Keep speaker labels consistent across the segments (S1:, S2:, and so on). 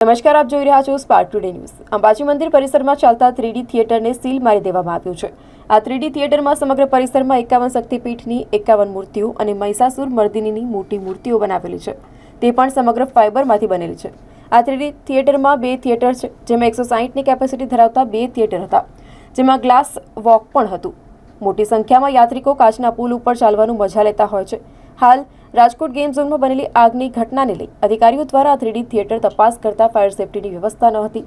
S1: નમસ્કાર, આપ જોઈ રહ્યા છો સ્પાર્ક ટુડે ન્યૂઝ અંબાજી મંદિર પરિસરમાં ચાલતા થ્રીડી થિયેટરને સીલ મારી દેવામાં આવ્યું છે. આ થ્રીડી થિયેટરમાં સમગ્ર પરિસરમાં એકાવન શક્તિપીઠની એકાવન મૂર્તિઓ અને મહિષાસુર મર્દિનીની મોટી મૂર્તિઓ બનાવેલી છે. તે પણ સમગ્ર ફાઇબરમાંથી બનેલી છે. આ થ્રીડી થિયેટરમાં બે થિયેટર છે, જેમાં એકસો સાહીઠની કેપેસિટી ધરાવતા બે થિયેટર હતા, જેમાં ગ્લાસ વોક પણ હતું. મોટી સંખ્યામાં યાત્રિકો કાચના પુલ ઉપર ચાલવાનું મજા લેતા હોય છે. હાલ રાજકોટ ગેમ ઝોનમાં બનેલી આગની ઘટનાને લઈ અધિકારીઓ દ્વારા થ્રીડી થિયેટર તપાસ કરતા ફાયર સેફટીની વ્યવસ્થા ન હતી.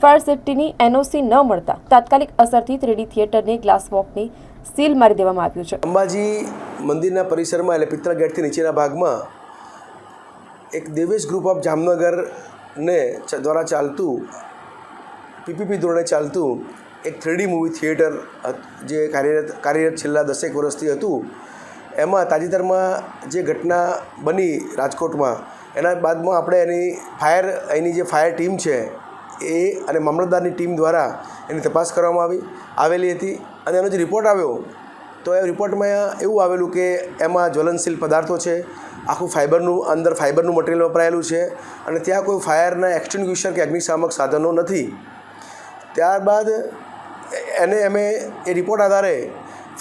S1: ફાયર સેફટીની એનઓસી ન મળતા તાત્કાલિક અસરથી થ્રીડી થિયેટરને ગ્લાસ વોકની સીલ મારી દેવામાં આવ્યું છે.
S2: અંબાજી મંદિરના પરિસરમાં એટલે પિત્તળ ગેટથી નીચેના ભાગમાં એક દેવેશ ગ્રુપ ઓફ જામનગરને દ્વારા ચાલતું પીપીપી ધોરણે ચાલતું એક થ્રીડી મૂવી થિયેટર જે કાર્યરત કાર્યરત છેલ્લા દસેક વર્ષથી હતું એમાં તાજેતરમાં જે ઘટના બની રાજકોટમાં, એના બાદમાં આપણે એની ફાયર, એની જે ફાયર ટીમ છે, એ અને મામલતદારની ટીમ દ્વારા એની તપાસ કરવામાં આવી, આવેલી હતી અને એનો જે રિપોર્ટ આવ્યો, તો એ રિપોર્ટમાં એવું આવેલું કે એમાં જ્વલનશીલ પદાર્થો છે, આખું ફાઇબરનું, અંદર ફાઇબરનું મટીરિયલ વપરાયેલું છે અને ત્યાં કોઈ ફાયરના એક્સટિંગ્યુશર કે અગ્નિશામક સાધનો નથી. ત્યારબાદ, એને અમે એ રિપોર્ટ આધારે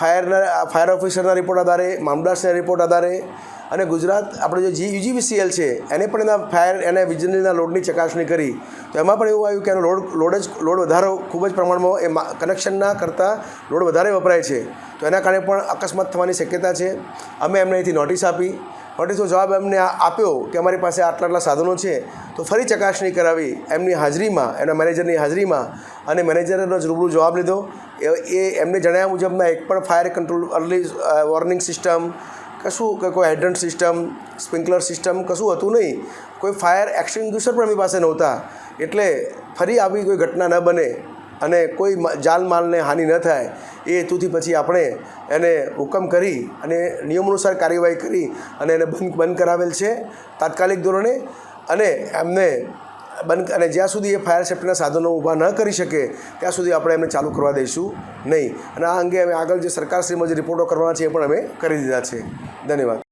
S2: ફાયરના ફાયર ઓફિસરના રિપોર્ટ આધારે મામલાસના રિપોર્ટ આધારે અને ગુજરાત, આપણે જે જી યુજીવીસીએલ છે, એને પણ એના ફાયર, એને વીજળીના લોડની ચકાસણી કરી. તો એમાં પણ એવું આવ્યું કે એનો લોડ લોડ જ લોડ વધારો ખૂબ જ પ્રમાણમાં એ કનેક્શનના કરતાં લોડ વધારે વપરાય છે. તો એના કારણે પણ અકસ્માત થવાની શક્યતા છે. અમે એમને અહીંથી નોટિસ આપી. નોટિસનો જવાબ એમને આપ્યો કે અમારી પાસે આટલા આટલા સાધનો છે, તો ફરી ચકાસણી કરાવી એમની હાજરીમાં, એના મેનેજરની હાજરીમાં અને મેનેજરનો જ રૂબરૂ જવાબ લીધો. એ એમને જણાવ્યા મુજબના એક પણ fire control early warning system, કશું કે કોઈ હાઇડ્રન્ટ સિસ્ટમ, સ્પ્રિંકલર સિસ્ટમ કશું હતું નહીં. કોઈ ફાયર એક્સટિંગ્યુશર પણ એમની પાસે નહોતા. એટલે ફરી આવી કોઈ ઘટના ન બને. અને કોઈ જાનમાલને હાનિ ન થાય, એ હેતુથી પછી આપણે એને હુકમ કરી અને નિયમ અનુસાર કાર્યવાહી કરી અને એને બંધ બંધ કરાવેલ છે તાત્કાલિક ધોરણે અને એમને બંધ, અને જ્યાં સુધી એ ફાયર સેફ્ટીના સાધનો ઊભા ન કરી શકે, ત્યાં સુધી આપણે એમને ચાલુ કરવા દઈશું નહીં. અને આ અંગે અમે આગળ જે સરકારશ્રીમાં જે રિપોર્ટો કરવાના છે એ પણ અમે કરી દીધા છે. ધન્યવાદ.